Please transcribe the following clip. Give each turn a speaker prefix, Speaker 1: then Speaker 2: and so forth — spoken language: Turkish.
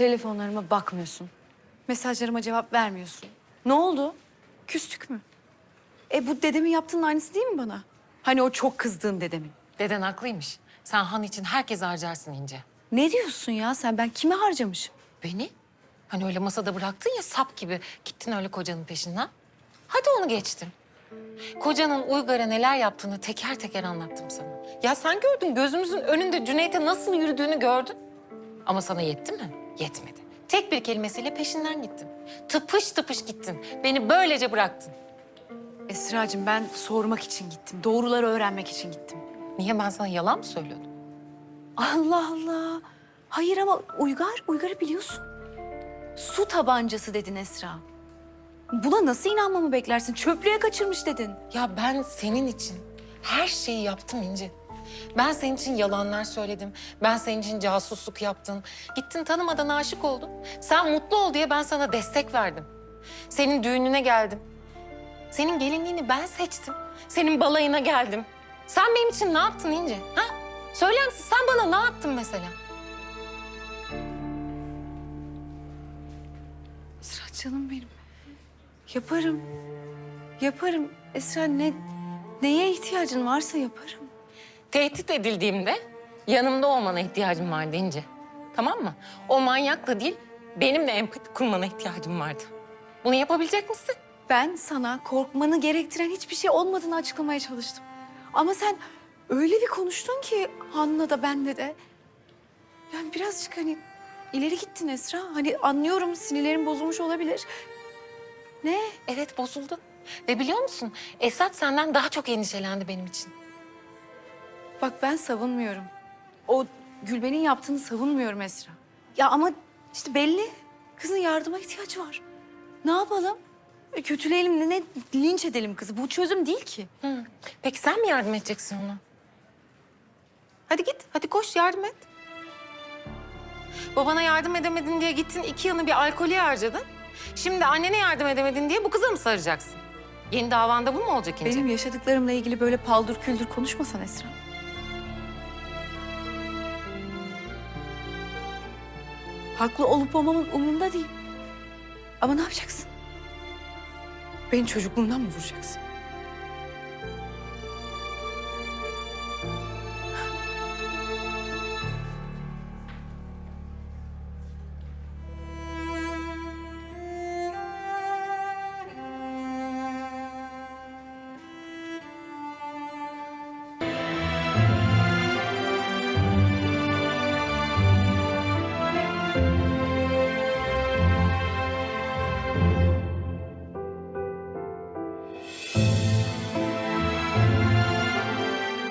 Speaker 1: Telefonlarıma bakmıyorsun. Mesajlarıma cevap vermiyorsun. Ne oldu? Küstük mü? E bu dedemin yaptığının aynısı değil mi bana? Hani o çok kızdığın dedemin.
Speaker 2: Deden haklıymış. Sen Han için herkes harcarsın İnce.
Speaker 1: Ne diyorsun ya sen? Ben kime harcamışım?
Speaker 2: Beni? Hani öyle masada bıraktın ya sap gibi. Gittin öyle kocanın peşinden. Hadi onu geçtim. Kocanın Uygar'a neler yaptığını teker teker anlattım sana. Ya sen gördün gözümüzün önünde Cüneyt'e nasıl yürüdüğünü gördün. Ama sana yetti mi? Yetmedi. Tek bir kelimesiyle peşinden gittin. Tıpış tıpış gittin. Beni böylece bıraktın.
Speaker 1: Esra'cığım ben sormak için gittim. Doğruları öğrenmek için gittim.
Speaker 2: Niye ben sana yalan mı söylüyordum?
Speaker 1: Allah Allah. Hayır ama Uygar, Uygar'ı biliyorsun. Su tabancası dedin Esra. Buna nasıl inanmamı beklersin? Çöplüğe kaçırmış dedin.
Speaker 2: Ya ben senin için her şeyi yaptım İnci. Ben senin için yalanlar söyledim. Ben senin için casusluk yaptım. Gittin tanımadan aşık oldun. Sen mutlu ol diye ben sana destek verdim. Senin düğününe geldim. Senin gelinliğini ben seçtim. Senin balayına geldim. Sen benim için ne yaptın İnci? Ha? Söyler misin sen bana ne yaptın mesela?
Speaker 1: Esra canım benim. Yaparım. Yaparım. Esra ne neye ihtiyacın varsa yaparım.
Speaker 2: Tehdit edildiğimde yanımda olmana ihtiyacım vardı İnci. Tamam mı? O manyakla değil, benimle empati kurmana ihtiyacım vardı. Bunu yapabilecek misin?
Speaker 1: Ben sana korkmanı gerektiren hiçbir şey olmadığını açıklamaya çalıştım. Ama sen öyle bir konuştun ki Hanna da benle de. Yani birazcık hani ileri gittin Esra. Hani anlıyorum sinirlerin bozulmuş olabilir. Ne?
Speaker 2: Evet bozuldu. Ve biliyor musun Esat senden daha çok endişelendi benim için.
Speaker 1: Bak ben savunmuyorum. O Gülben'in yaptığını savunmuyorum Esra. Ya ama işte belli. Kızın yardıma ihtiyacı var. Ne yapalım? E, Kötüleyelim ne, ne linç edelim kızı. Bu çözüm değil ki.
Speaker 2: Hı. Peki sen mi yardım edeceksin ona? Hadi git, hadi koş yardım et. Babana yardım edemedin diye gittin iki yılını bir alkolü harcadın. Şimdi annene yardım edemedin diye bu kıza mı saracaksın? Yeni davanda bu mu olacak İnce?
Speaker 1: Benim yaşadıklarımla ilgili böyle paldır küldür konuşmasan Esra. Haklı olup olmamın umurumda değil. Ama ne yapacaksın? Beni çocukluğumdan mı vuracaksın?